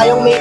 tayong may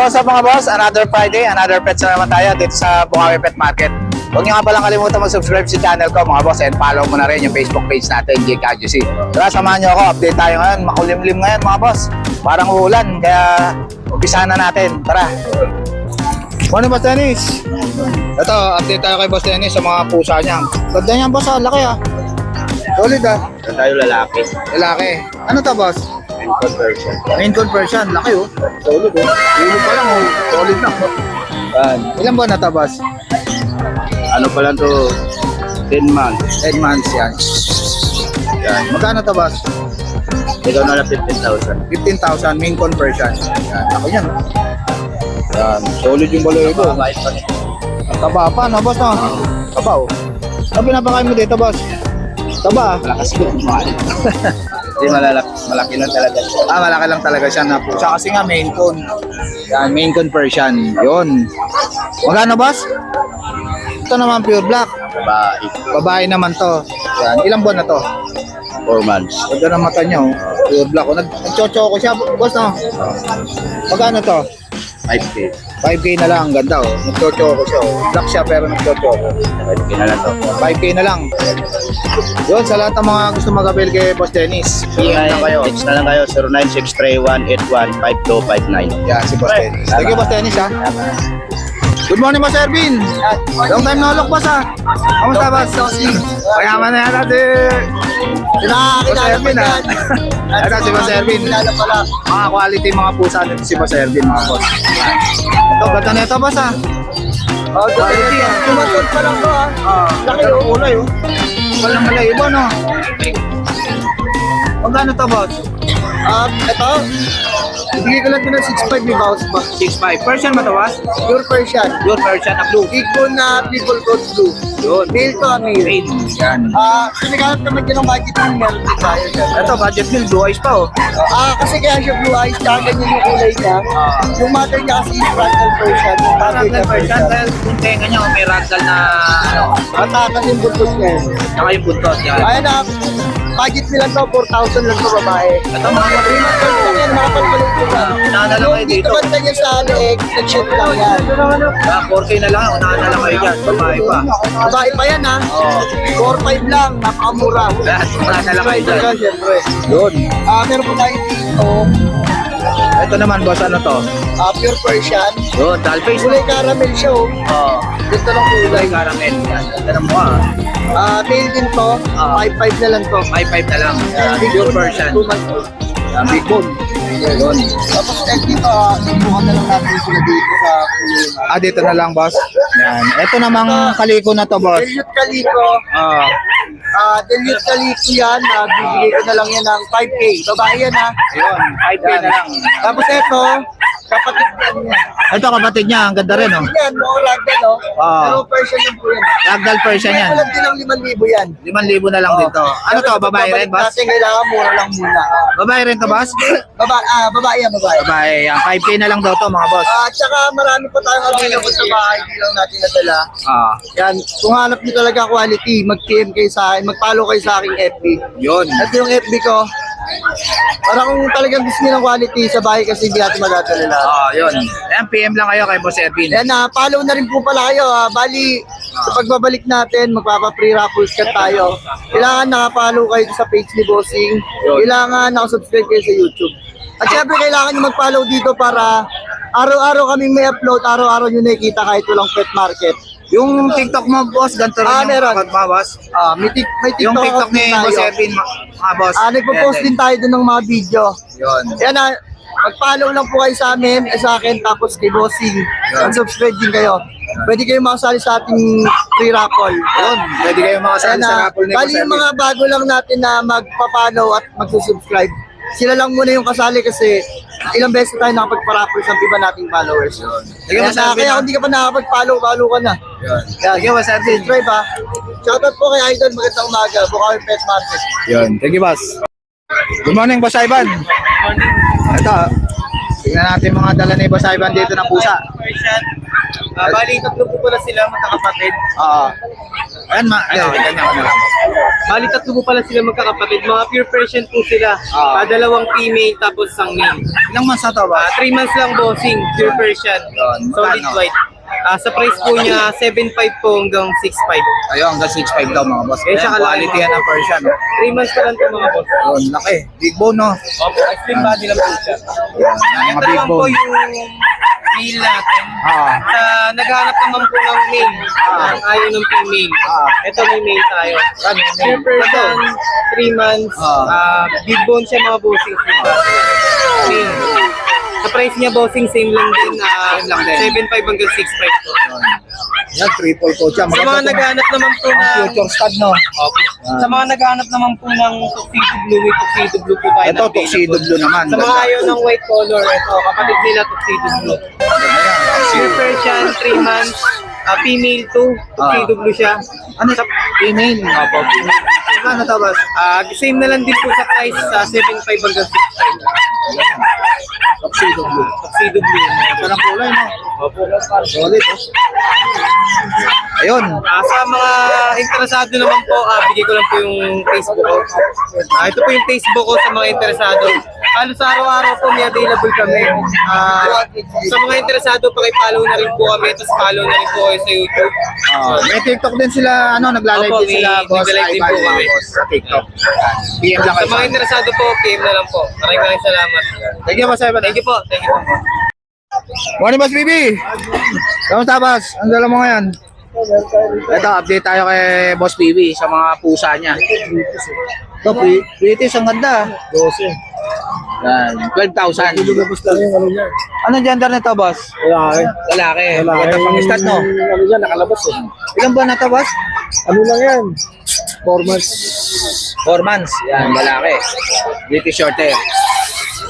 what's up mga boss? Another Friday, another pets na naman tayo dito sa Bukawi Pet Market. Huwag niyo nga palang kalimutan mag-subscribe sa channel ko mga boss and follow mo na rin yung Facebook page natin, Jake Adjusi. Tara, samahan niyo ako. Update tayo ngayon. Makulimlim ngayon mga boss. Parang uulan, kaya umpisa na natin. Tara. Morning, Boss Dennis. Ito, update tayo kay Boss Dennis sa mga pusa niya. Ganda niya, boss. ah. Laki ah. Solid ah. Ito tayo lalaki. Lalaki. Ano to, boss? In conversion. Main conversion. Laki oh. Solid oh. Ulo pa lang oh. Solid na. Yan. Ilan buwan na to, boss? Ano pa lang to? 10 months. 10 months yan. Yan. Magkano to, boss? Ikaw na lang 15,000. 15,000 main conversion. Yan. Ako yan. Yan. Solid yung baloy ko. Mabait pa rin. Ang taba pa, no, boss, no? Taba, oh. Ano pinapakain mo dito, boss? Taba. Malakas ko. Mahal. Hindi malalak. Malaki lang talaga. Ah, malaki lang talaga siya na pusa kasi nga main con. Yan, main conversion. Yun. Magkano, boss? Ito naman pure black. Babae. Babae naman to. Yan. Ilang buwan na to? 4 months. Ganda ng mata niya, oh. Pure black. Oh. Nag nagchocho ko siya, boss, no? Magkano to? 5K. 5K na lang, ang ganda, oh. Nagchocho ko siya, oh. Black siya, pero nagchocho ko. 5K na lang to. 5K na lang. Yun, sa lahat ng mga gusto mag-avail kay Boss Dennis, PM na kayo. Text na lang kayo. 0963-181-5259. Yan, si Boss Dennis. Thank you, Boss Dennis, ha. Good morning, Boss Ervin. Long time no look, Boss, ha. Kamusta, Boss? Payaman na yan natin. Boss Ervin, ha. Ito si Boss Ervin. Mga quality mga pusa nito si Boss Ervin, mga boss. Ito, ganda na ito, Boss, ha. Oh, quality, ha. Tumatod pa lang to ha. Ah, laki ng kulay, oh. Walang malay iba, no? Magkano to, boss? Um, ito, ibigay ko lang ito ng 6.5 may bounce pa. 6.5. Persian ba to, boss? Pure Persian. Yun, Persian na blue. Iko na people code blue. Yun. Male to, male. Rain. Yan. Ah, kung naghanap naman dyan ng budget ng din tayo dyan. Ito, budget meal, blue eyes pa, oh. Ah, kasi kaya siya blue eyes, tsaka ganyan yung kulay niya. Ah. Yung mother niya kasi is fractal Persian. Yung Parang niya na Persian, dahil yung tenga niya, oh, may ragdoll na, ano, Matatas yung buntot niya. saka yung buntot. Yan. Ayan na, budget nila to, 4,000 lang to babae. Ito, mga Three months old lang yan, mga palpalit ko na lang Yung kayo dito. dito banda niya sa leeg, nag-shoot lang yan. Ah, 4K na lang, unahan na lang kayo dyan. Babae pa. Babae pa yan ha. Oo. 4-5 lang, napakamura. Lahat, unahan na lang kayo dyan. Siyempre. Yun. Ah, meron po tayo dito, Ito naman, boss, ano to? ah, pure Persian. Yun, doll face. Kulay caramel siya oh. Oo. Dito lang Kulay kulay. caramel. Yan, ganda ng mukha. Ah. Ah, male din to, Ah. 5-5 na lang to. 5.5 na lang. Ah, Yan, pure version. 2 months old. Yan, big bone. Yun. Tapos eh, dito, ah, na lang natin sila dito sa kulay. Ah, dito na lang, boss. Yan. Ito namang kaliko na to, boss. Dilute Calico, Ah, ah, Dilute Calico yan, ah, bibigay ko na lang yan ng 5K. Babae yan ha. yun. 5K na lang. Tapos ito, kapatid niya. Ito, kapatid niya. Ang ganda rin, oh. Yan, mga ragdoll, oh. Ah. Pero Persian lang po yan. Ragdoll Persian yan. ko lang din ng 5,000 yan. 5,000 na lang dito. Ano to, babae rin, boss? Kasi kailangan mura lang muna. Babae rin to, boss? Baba, ah, babae yan, babae. Babae. Yan, 5K na lang daw to, mga boss. Ah, at saka marami pa tayong available sa bahay, hindi lang natin nadala. Ah, Yan, kung hanap niyo talaga quality, mag-PM kayo sa akin, mag-follow kayo sa aking FB. yun. Ito yung FB ko. Para kung talagang gusto niyo ng quality sa bahay kasi hindi natin magdadala lahat. Ah, yun. Ayan, PM lang kayo kay Boss Ervin. Yan na, follow na rin po pala kayo. ah. Bali, sa pagbabalik natin, magpapa-free raffles ka tayo. Kailangan nakapollow kayo sa page ni Bossing. Kailangan nakasubscribe kayo sa YouTube. At syempre, kailangan nyo mag-follow dito para araw-araw kaming may upload, araw-araw nyo nakikita kahit walang pet market. Yung TikTok mo, boss, ganito rin Ah, yung meron. account mo, boss. Ah, may, tik- may TikTok Yung TikTok account ni Boss. Ervin, ma- mga boss. Ah, nagpo-post din tayo doon ng mga video. Yun. Yan na, mag-follow lang po kayo sa amin, eh, sa akin, tapos kay Bossing. Mag-subscribe din kayo. Pwede kayo makasali sa ating free raffle. Yun. Pwede kayo makasali Ayan sa na, raffle ni bali yung mga bago lang natin na magpa-follow at magsusubscribe. Sila lang muna yung kasali kasi ilang beses tayo nakapag-paraffle sa iba nating followers. Sige, Kaya, na, kaya kung hindi ka pa nakapag-follow, follow ka na. Yun. Sige, Boss Ervin. Subscribe ha. Shoutout po kay Idol, magandang umaga. Bukawi Pet Market. Yun. Thank you, boss. Good morning, Boss Ivan. Ito, tingnan natin mga dala ni Boss Ivan dito ng pusa. Ah, bali, tatlo po pala sila magkakapatid. Oo. Ayan, ma. Ayan, ganyan ko na lang. Bali, tatlo po pala sila magkakapatid. Mga pure Persian po sila. Ah. Ah, dalawang female tapos isang male. Ilang months na to, Ah, boss? 3 months lang bossing, pure Persian. Yun, Solid magkano? white. Ah, sa price po niya, 7.5 po hanggang 6.5. Ayun, hanggang 6'5 daw mga boss. Eh, Ayan, quality yan ng Persian. 3 months pa lang po mga boss. Yun, laki. Big bone, no? Opo, slim body lang po siya. Yan, mga Ito big naman po bone. yung male natin. Ah. Sa naghahanap naman po ng male, ang ayaw ng female. Ah. Ito may male tayo. Name. person, 3 months, Ah. ah, big bone siya mga bossing. Male. Sa price niya bossing, same lang din. ah, Same lang din. 7.5 hanggang 6.5 po. Yan, triple siya. Sa mga naghahanap naman po ng... future stud, no? Opo. Sa mga naghahanap naman po ng tuxedo blue, may tuxedo blue po tayo. Ito, tuxedo blue naman. Sa mga ayaw ng white color, ito, kapatid nila tuxedo blue. Pure Persian, 3 months, ah, female to, tuxedo blue siya. Ano sa female? Opo, female. Ano to, boss? Ah, same na lang din po sa price sa 7.5 hanggang 6.5. Tuxedo blue. Tuxedo blue. Parang kulay, no? Opo. Solid, oh. Ayun. Ah, sa mga interesado naman po, ah, bigay ko lang po yung Facebook ko. Ah, ito po yung Facebook ko sa mga interesado. Halos sa araw-araw po may available kami. Ah, sa mga interesado, pakipollow na rin po kami, tapos follow na rin po kayo sa YouTube. Ah, may TikTok din sila, ano, nagla-live din sila, boss. nagla-live din po kami. Sa TikTok. PM lang Sa mga interesado po, PM na lang po. Maraming maraming salamat. Thank you, boss Ivan. Thank you po. Thank you po. Morning, boss Bibi. Kamusta, boss? Ang dala mo ngayon? Ito, update tayo kay Boss Bibi sa mga pusa niya. Ito, pre- British, ang ganda. 12. Yan, 12,000. Anong gender nito, boss? Lalaki. Lalaki. Ganda pang stud, no? Ano yan, nakalabas eh. Ilan ba na to, boss? Ano lang yan? Four months. 4 months. Yan, lalaki. British short hair.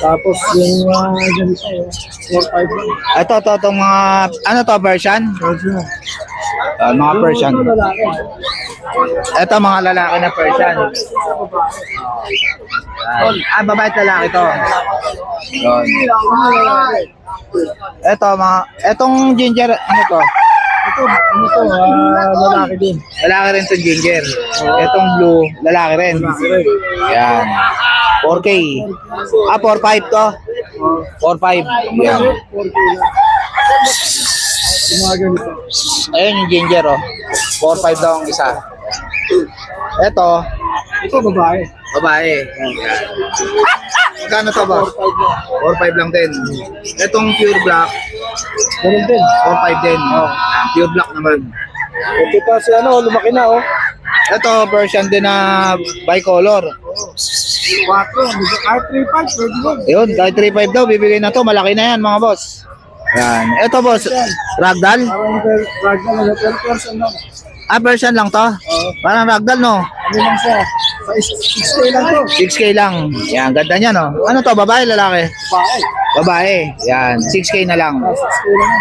Tapos yung uh, ganito, eh, four, five lang. Ito, ito, itong mga, ano to, version? Medyo. Ah, mga Persian. Ito, mga lalaki na Persian. Yan. Ah, babae lalaki to. Yun. Ito, mga, etong ginger, ano to? Ito, ano to, ah, lalaki din. Lalaki rin to ginger. Etong blue, lalaki rin. Yan. 4K. Ah, 4.5 to. 4.5. Yan. Four K lang. Yung mga ganito. Ayun yung ginger, oh. 4.5 daw ang isa. Ito, Ito, babae. babae. Magkano to ba? 4.5 lang din. Itong pure black, Ganun din. 4.5 din. Ah, Pure black naman. Ito pa si ano, lumaki na oh. Ito, version din na bicolor. 4, kahit 3, 5, pwede mo. Yun, kahit 3.5 daw, bibigay na to. Malaki na yan, mga boss. Yan. Ito, boss, ragdoll. Ragdoll na 12% lang. Ah, version lang to. Parang ragdoll, no? Ano lang siya? Sa 6K lang to. 6K lang. Yan, ganda niya, no? Ano to, babae, lalaki? Babae. Babae. Yan, 6K na lang. 6K lang.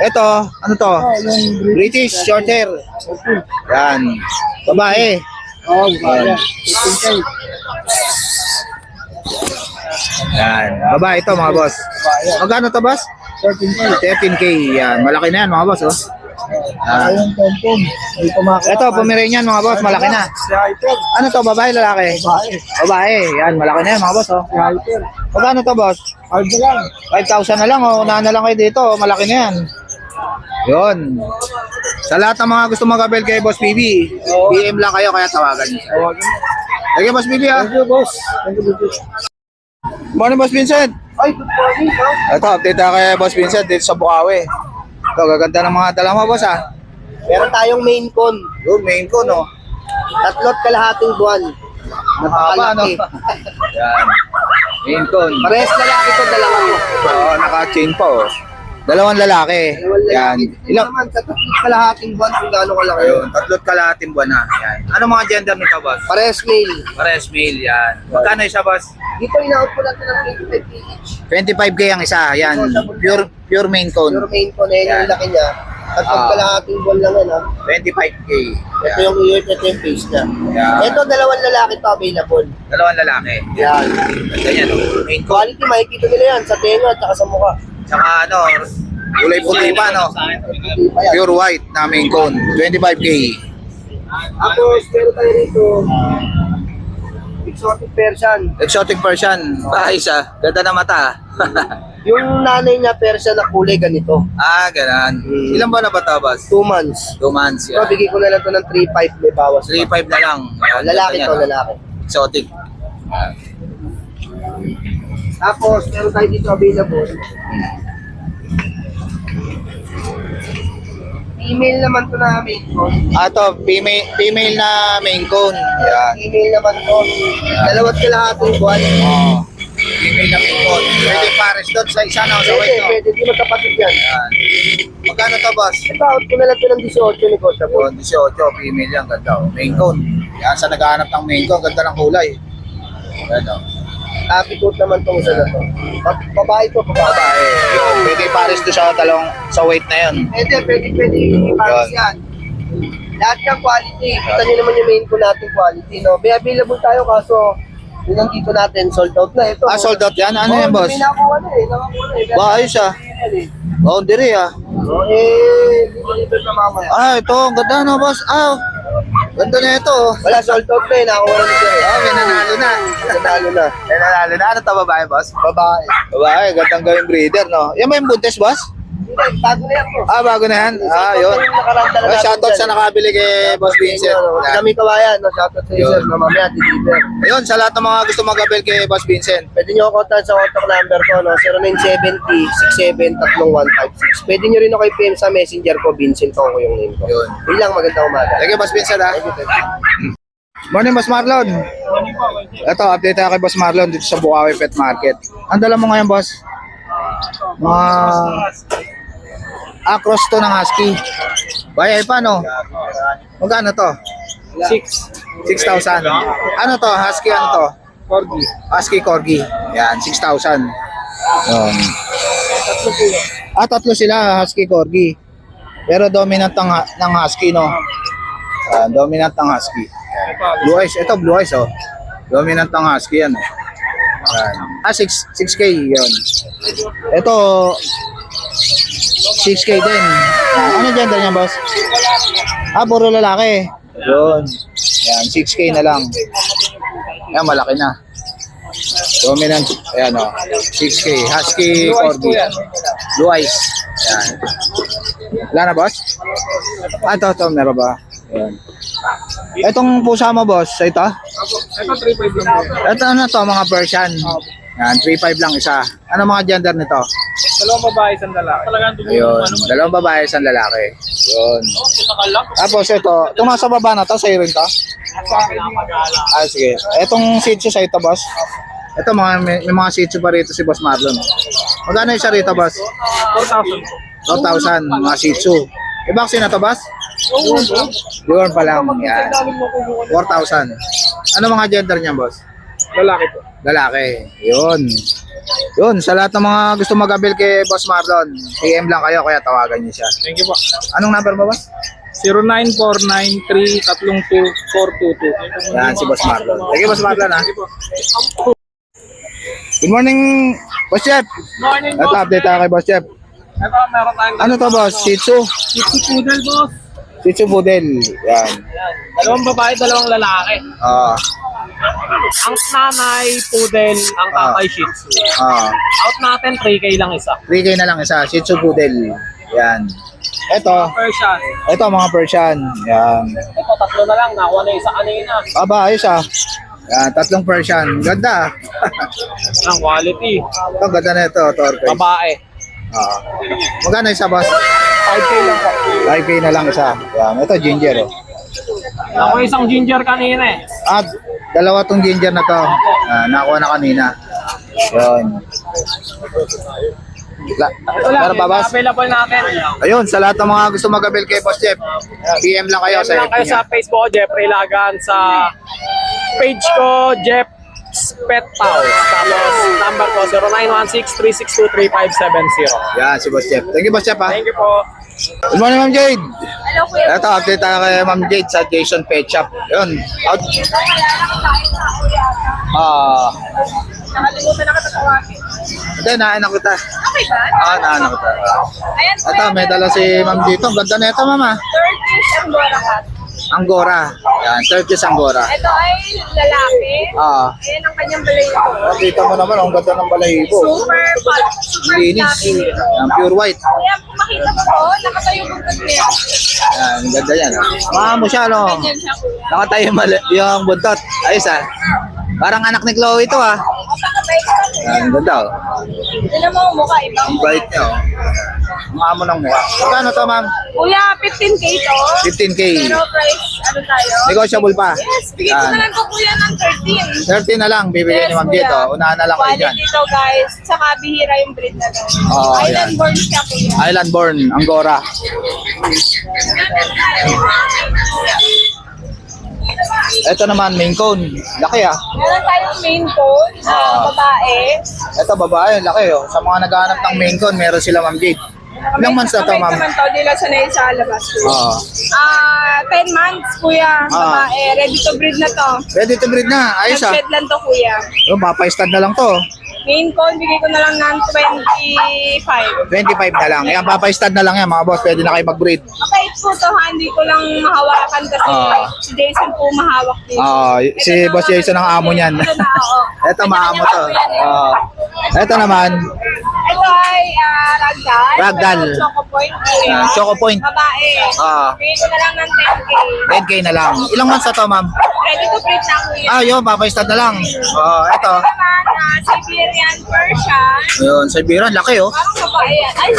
Ito, ano to? British short hair. Okay. Yan. Babae. Oo, babae. 15K. Yan. Babae ito, mga boss. Magkano to, boss? 13K. 13K. Yan. Malaki na yan, mga boss, oh. Yan. Ayun, pompom. May kumakita. Ito, Pomeranian, mga boss. Malaki na. Si Hyper. Ano to, babae, lalaki? Babae. Babae. Yan, malaki na yan, mga boss, oh. Si Hyper. Magkano to, boss? Hard na lang. 5,000 na lang, oh. Unahan na lang kayo dito. oh. Malaki na yan. Yun. Sa lahat ng mga gusto magabel kay Boss BB, PM lang kayo, kaya tawagan niyo. Tawagin mo. Sige, Boss BB, ah. Thank you, boss. Thank you, boss. Morning, Boss Vincent. Ay, good morning, bro. Ito, update tayo kay Boss Vincent dito sa Bukawi. Ito, gaganda ng mga dala mo, boss, ah. Meron tayong main con. Yun, main ko, no? Tatlot kalahating buwan. Mahaba, no? Yan. Main con. Parehas lalaki ko, dalawa ko. Oo, naka-chain pa, oh. Dalawang lalaki. Dalawang Yan. lalaki. Ilang? naman, tatlot kalahating buwan kung gaano kalaki. Ayun, tatlot kalahating buwan na. Yan. Ano mga gender nito, boss? Parehas male. Pares male, yan. Magkano isa, boss? Dito inaot ko natin ng 25 each. 25k ang isa, yan. Pure pure main cone. Your main con, eh, Yan. yung laki niya. At Ah. kalahating buwan lang yan, ha? 25K. Ito Yan. yung ear, ito yung face niya. Yeah. Ito, dalawang lalaki to available. Dalawang lalaki. Yan. Ganyan, no? Main coat. Quality, makikita nila yan sa tenga at saka sa mukha. Tsaka ano, kulay puti pa, no? Yan. Pure white na main cone. 25K. Tapos, meron tayo rito. Exotic Persian. Exotic Persian. Ayos ah. Ganda na mata. Yung nanay niya Persian na kulay ganito. ah, ganun. Ilan ba na ba ito, boss? Two months. Two months. So, Yan. bigay ko na lang to ng 3.5 may bawas. pa. 3.5 na lang. Yan, Lalaki ganda to, niya, no? lalaki. Exotic. Tapos, meron tayo dito available. Email naman to na main ko. Ah, to, female, female na main cone. Yan. Email naman to. Dalawat kalahating buwan. Oh. Female na main cone. Pwede pares doon sa isa na sa Pwede, white, no? pwede. Di magkapatid yan. Yan. Magkano to, boss? Ito, out ko na lang to ng 18 negotiable. Yun, 18, female yan, ganda. oh. Main cone. Yan, sa naghahanap ng main cone, ganda ng kulay. Ganda. Happy coat naman tong isa na to. Ba- Babae to, babae. Babae. Yun, pwede pares to sa talong sa weight na yun. Pwede, pwede, pwede. Iparis yan. Lahat ng quality. Kita nyo naman yung main ko natin quality, no? May available tayo kaso yun ang dito natin, sold out na. Ito, Ah, sold out yan? Ano yan, boss? May nakuha na eh. Nakakuha na eh. Ba, ayos ah. Boundary ah. Oh, eh, dito dito sa mamaya. Ah, ito, ang ganda no, boss. Ah, ganda na ito. oh. Wala, sold out na eh. Nakakuha na siya eh. Ah, may nanalo na. Nanalo na. May nanalo na. Ano to, babae, boss? Babae. Babae, gandang gawing breeder, no? Yan ba yung buntes, boss? Bago na yan po. Ah, bago na yan. Ah, yun. Oh, shoutout sa nakabili kay Boss Vincent. Kami kawayan? Shoutout sa Yun. sir. No, mamaya, deliver. Ayun, sa lahat ng mga gusto mag-avail kay Boss Vincent. Pwede nyo ako sa contact number ko, no? 0970-67-31156. Pwede nyo rin ako i-PM sa messenger ko, Vincent ko yung name ko. Yun. Yun lang, magandang umaga. Thank you, Boss Vincent, ha? Thank you, thank you. Morning, Boss Marlon. Ito, update tayo kay Boss Marlon dito sa Bukawi Pet Market. Ang dala mo ngayon, boss? Mga across to ng husky. Bayay pa, no? Magkano to? 6. 6,000. Ano to? Husky ano to? Corgi. Husky Corgi. Yan, 6,000. Yan. Ah, tatlo sila, Husky Corgi. Pero dominant ng, ng Husky, no? Ah, dominant ng Husky. Blue eyes. Ito, blue eyes, oh. Dominant ng Husky yan. Yan. Ah, 6, 6K yun. Ito, 6K din. Ano gender niya, boss? Ah, puro lalaki. Yun. Yan, 6K na lang. Yan, malaki na. Dominant. Ayan, oh. 6K. Husky Corgi. Blue eyes. Yan. Wala na, boss? Ah, ito, ito. Meron ba? Yan. Itong pusa mo, boss, sa ito? Ito ano to, mga Persian. Yan, 3.5 lang isa. Ano mga gender nito? Dalawang babae, isang lalaki. Talagang Ayun, dalawang babae, isang lalaki. Yun. Tapos ito, itong nasa baba na to, sa'yo rin to? Ah, sige. Itong Shih Tzu sa ito, boss? Ito, mga, may, may mga Tzu pa rito si Boss Marlon. Magkano isa rito, boss? 4,000. 12,000, mga Shih Tzu. May vaccine na to, boss? Yun pa lang. Yan. 4,000. Ano mga gender niya, boss? Lalaki po. Lalaki. Yun. Yun, sa lahat ng mga gusto mag-avail kay Boss Marlon, PM lang kayo, kaya tawagan niyo siya. Thank you po. Anong number mo, boss? 0949332422. Yan, si Boss Marlon. Thank you, Boss Marlon, ha? Good morning, Boss Jeff. Morning, Ito, update tayo kay Boss Jeff. Ito, meron tayong Ano to, boss? Shih Tzu? Ito poodle, boss. Shih Tzu Poodle. Yan. Dalawang babae, dalawang lalaki. Ah, Ang nanay, poodle, ang tatay, shih tzu. ah. Out natin, 3K lang isa. 3K na lang isa. Shih Tzu Poodle. Yan. Ito, Persian. ito mga Persian. Yan. Ito, tatlo na lang. Nakuha na isa kanina. Aba, ayos ah. Yan, tatlong Persian. Ganda. Ang quality. Ito, ganda na ito, Torque. Babae. Ah. Magkano isa, boss? 5K lang po. 5K na lang isa. Yan. Ito, ginger. Oh. Ako isang ginger kanina eh. At dalawa tong ginger na to. Ah, nakuha na kanina. Yun. La, Ito lang, meron pa, boss? available natin. Ayun, sa lahat ng mga gusto mag-avail kay Boss Jeff, PM lang kayo sa lang FB kayo niya. sa Facebook, Jeffrey Lagan, sa page ko, Jeff's Pet House. Tapos, number ko, 0916-362-3570. Yan, si Boss Jeff. Thank you, Boss Jeff, ha? Thank you po. Good morning, Ma'am Jade. Hello, Kuya. Ito, update tayo kay Ma'am Jade sa Jason Pet Shop. Yun. Out. Ah, Nakalimutan na kita tawagin. hindi, naanak kita. Okay ba? Ah, naanak kita. Ayan, Ito, may dala si Ma'am dito. Ang ganda na ito, Mama. Turkish Angora cat. Anggora. Yan, Turkish Anggora. Ito ay lalaki. Ah, Ayan ang kanyang balayibo. nakita mo naman, ang ganda ng balahibo. Super super Linis. Yan, pure white. Kuya, kung makita mo to, nakatayo buntot niya. Yan, ang ganda yan. Maamo siya, no? Ganyan siya, kuya. Nakatayo yung, mali- yung buntot. Ayos, ah. Parang anak ni Chloe ito, ah. Napakabait ka, kuya. Yan, ang ganda, oh. Tignan mo ang mukha, ibang Ang bait niya, oh. Maamo ng mukha. Magkano to, ma'am? Kuya, 15k to. 15K. Pero price, ano tayo? Negotiable pa. Yes, bigyan ko na lang to kuya ng 13. 30 na lang, bibigyan ni Ma'am Jade, oh. Unahan na lang kayo dyan. Quality to guys. Tsaka bihira yung breed na to. Oo, Island yan. born siya kuya. Island born, Anggora. Ito naman, main cone. Laki ah. Meron tayong main cone na babae. Ito babae, laki oh. Sa mga naghahanap ng main cone, meron sila Ma'am Jade. Ilang months na to, ma'am? naman to, di lang sanay sa labas. Oo. Ah, 10 months kuya, Ah. babae. Ready to breed na to. Ready to breed na. Ayos ah. Nag-shed lang to kuya. Oh, mapa-stud na lang to. Main cone, bigay ko na lang ng 25. 25 na lang. Yan, papa-stud na lang yan mga boss. Pwede na kayo mag-breed. Mabait po to ha, hindi ko lang mahawakan kasi Ah. si Jason po mahawak dito. Ah, si Ito Boss Jason ang amo niyan. Ito na, oo. Ito maamo to. Ah. ito naman, Ito ay ah. Ragdoll. Pero Choco point. Ah, Choco point. Babae. Ah. Bigay ko na lang ng 10K. 10k na lang. Ilang months na to, ma'am? Ready to breed na kuya. Ah, yun, papa-stud na lang. Oh, ito. Ito naman, ah, Siberian Persian. Yun, Siberian, laki oh. Parang babae yan. Ay,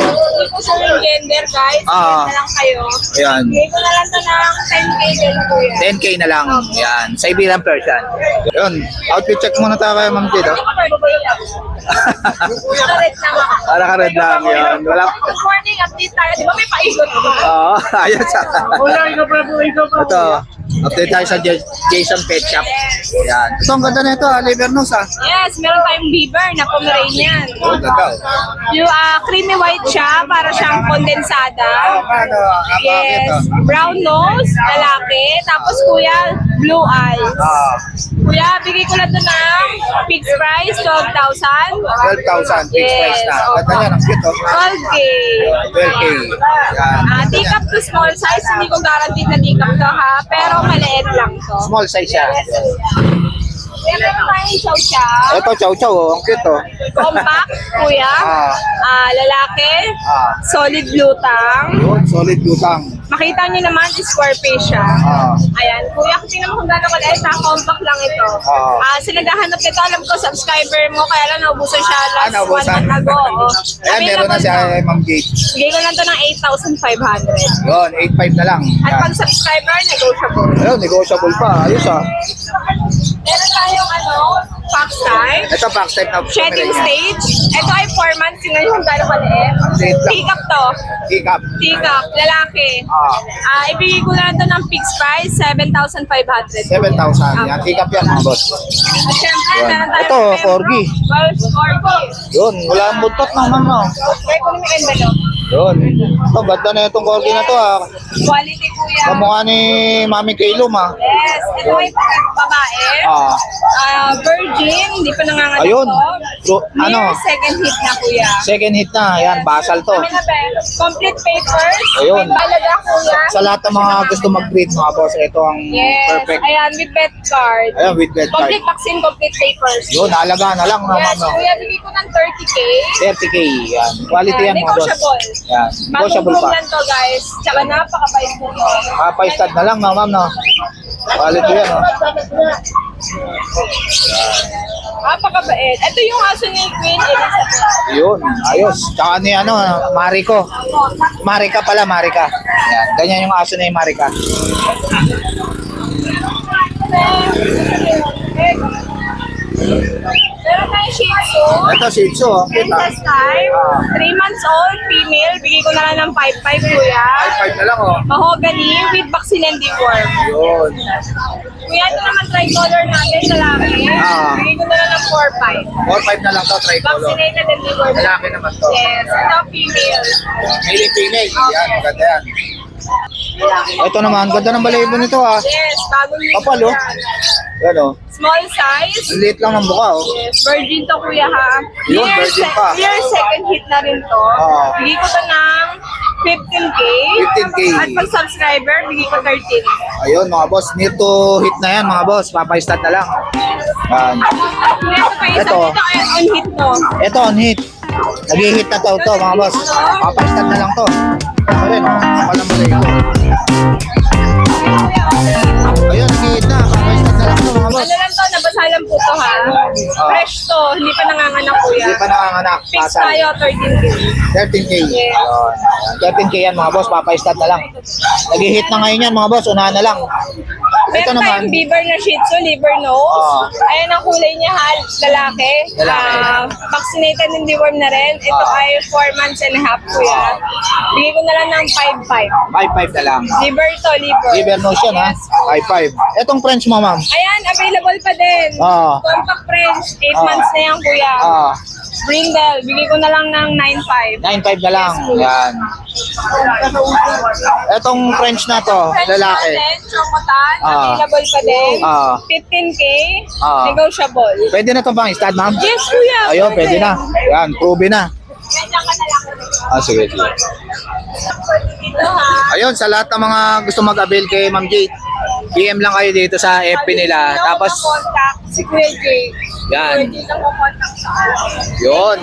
hindi ko sure yung gender, guys. Ah. Na lang kayo. Ayan. Bigay ko na lang to ng 10K din, kuya. 10k na lang. Yan, Siberian Persian. Yun, outfit check muna tayo kay Ma'am Jade. oh. Correct naman. Para ka red lang yan. Wala. Good morning, update tayo. Di ba may paikot? Oo, ayos ah. Ito, update tayo sa J- Jason Pet Shop. Yan. Ito, ang ganda na ito, ah. liver nose ah. Yes, meron tayong beaver na Pomeranian. Oh, ganda. Yung ah, creamy white siya, para siyang kondensada. Ano, Yes, brown nose, lalaki. Tapos kuya, blue eyes. Ah, Kuya, bigay ko lang ito ng fixed price, 12,000. 12,000 fixed price na. Ganda yan, ang cute oh. 12K. 12k. Yan. Ah, take up to small size, hindi ko guaranteed na take up to ha, pero maliit lang to. Small size siya. Yes. Meron tayong chow chow. Ito, chow chow oh. Ang cute oh. Compact, kuya. Ah. Ah, lalaki. Ah. Solid blue tang. Yun, solid lutang. Makita niyo naman, square face siya. Ah. Ayan, kuya, kung tingnan mo kung gano'ng maliit, ha, compact lang ito. Ah. Ah, naghahanap nito, alam ko, subscriber mo, kaya lang naubusan siya last Ah, naubusan. one month ago. Oh. Ayan, meron na Available siya to. kay Ma'am Jade. Bigay ko lang to ng 8,500. Yun, 8.5 na lang. At Yan. pag subscriber, negotiable. Ayun, negotiable pa. Ayos ah. Ano, type. Ito, back type na Shedding stage. Ito ay 4 months. Tingnan nyo kung gano'ng maliit. Liit lang. Pick up to. Pick up. Pick up. Lalaki. Ah. Ah, ibigay ko na lang to ng fixed price, 7,500. 7,000. Yan, pick up yan mga boss. At syempre, meron tayong Ito, corgi. Corgi. Yun, wala ang buntot ng mama. Try ko na may envelope. Yun. Ito, ganda na itong corgi na to ah. Quality kuya. Kamukha ni Mami Kailum ah. Yes. Ito ay babae. Ah. Ah, virgin. Hindi pa nanganganak Ayun. Near ano? second hit na kuya. Second hit na. Yan, basal to. Kami na ba? Complete papers. Ayun. May balaga kuya. Sa lahat ng mga gusto mag-breed mga boss, ito ang Yes. perfect. Ayan, with vet card. Ayan, with bed card. Complete vaccine, complete papers. Yun, alaga na lang. Yes, No? kuya, bigay ko ng 30K. 30k. Yan. Quality yan mga boss. Negotiable. Yan. Negotiable pa. lang to guys. Tsaka napakabait mo to. Papaistad na lang no, ma'am no. Quality yan no. Napakabait. Ito yung aso ni Queen Elizabeth. Yun, ayos. Tsaka ni ano, Mariko. Marika pala, Marika. Yan. Ganyan yung aso ni Marika. Meron tayong Shih Tzu. Ito, Shih Tzu. oh. Princess type. 3 months old, female. Bigay ko na lang ng 5-5 kuya. 5 na lang, oh. Mahogany with vaccine and deworm. Yun. Kuya, ito naman tricolor natin sa laki. Ah. Bigay ko na lang ng 4-5. 4-5 na lang to, tricolor. Vaccinated and deworm. Lalaki naman to. Yes. Ito, female. Male and female. Yan, ganda yan. Ito naman, ganda ng balayibo nito, ah. Yes, bagong ligo Kapal, oh. yan. Yan, oh. Small size. Ang liit lang ng mukha, oh. Yes, virgin to kuya ha. Yun, Year, virgin se- pa. year second hit na rin to. Oo. Bigay ko to ng 15K. 15K. At pag subscriber, bigay ko 13. Ayun, mga boss. Near to hit na yan, mga boss. Papay-start na lang. Yan. Ito Ito. on hit to. Ito, on hit. Nag-hit na to, to, mga boss. Papay-start na lang to. Ano rin, oh. Kapal Ano lang to, nabasa lang po to ha. Fresh to, hindi pa nanganganak kuya. Hindi pa nanganganak. Fix Pasal. tayo, 13K. 13K. Yes. Ayun. 13K yan, mga boss. Papay-start na lang. Nag-hit na ngayon yan, mga boss. Unahan na lang. Meron naman. tayong beaver na shih tzu, liver nose. Oo. Ayan ang kulay niya ha, lalaki. Lalaki. Ah, vaccinated and deworm na rin. Ito Oo. ay 4 months and a half kuya. Bigay ko na lang ng 5-5. 5-5 na lang. Liver to, liver. Liver nose yan, ha? Yes. 5-5. Etong French mo, ma'am. Ayan, available pa din. Oo. Compact French, 8 Oo. months na yan kuya. Ah, Brindle, bigay ko na lang ng 9-5. 9-5 na lang. Yan. Etong French na to, French lalaki. natin, Chocotan, Ah. available pa din. Ah. 15K, Ah. negotiable. Pwede na to pang stud, ma'am? Yes, kuya. Ayun, pwede na. Yan, proven na. Ganyan ka na lang. Ah, sige, sige. Dito ha. Ayun, sa lahat ng mga gusto mag-avail kay Ma'am Jade, PM lang kayo dito sa FB nila. Tapos, contact si Kuya Jay. Yan. Kuya Jay lang contact sa akin. yun.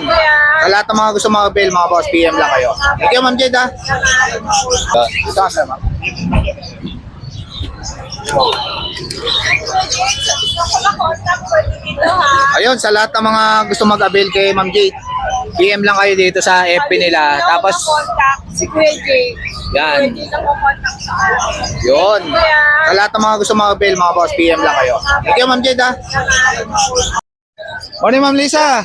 Sa lahat ng mga gusto mag-avail, mga boss, PM lang kayo. Thank you, Ma'am Jade, ha? Ah, Dito ka, sir, ma'am. Ayun, sa lahat ng mga gusto mag-avail kay Ma'am Jade, PM lang kayo dito sa FB nila. Tapos, contact si Kuya Jay. Yan. Jay lang contact sa akin. yun. Sa lahat ng mga gusto mag-avail, mga boss, PM lang kayo. Thank you, Ma'am Jade, ha? Morning, Ma'am Lisa.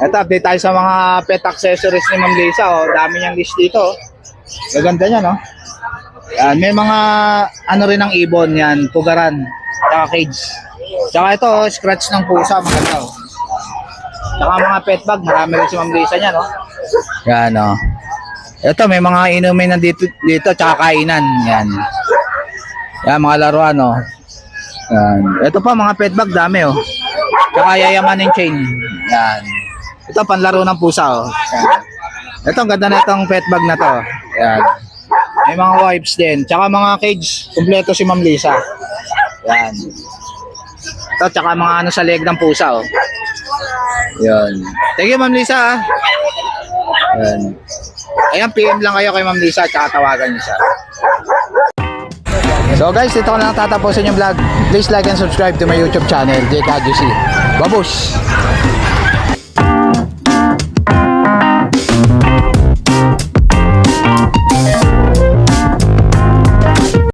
Ito, update tayo sa mga pet accessories ni Ma'am Lisa. Oh. Dami niyang list dito. oh. Gaganda niya, no? Yan, may mga ano rin ng ibon yan, pugaran, tsaka cage. Tsaka ito, oh, scratch ng pusa, maganda. Oh. Tsaka mga pet bag, marami rin si Ma'am Lisa niya, no? Yan, oh. Ito, may mga inumin na dito, dito tsaka kainan. Yan. Yan, mga laruan, oh. Yan. Ito pa, mga pet bag, dami, oh. Tsaka yayamanin chain. Yan. Ito, panlaro ng pusa, oh. Yan. Ito, ang ganda na itong pet bag na to. Yan. May mga wipes din. Tsaka mga cage, kumpleto si Ma'am Lisa. Yan. Ito, tsaka mga ano sa leg ng pusa, oh. Yan. Thank you, Ma'am Lisa, ah. Yan. Ayan, PM lang kayo kay Ma'am Lisa, tsaka tawagan niyo. So guys, dito ko na lang tatapusin yung vlog. Please like and subscribe to my YouTube channel, JKGC. Babush!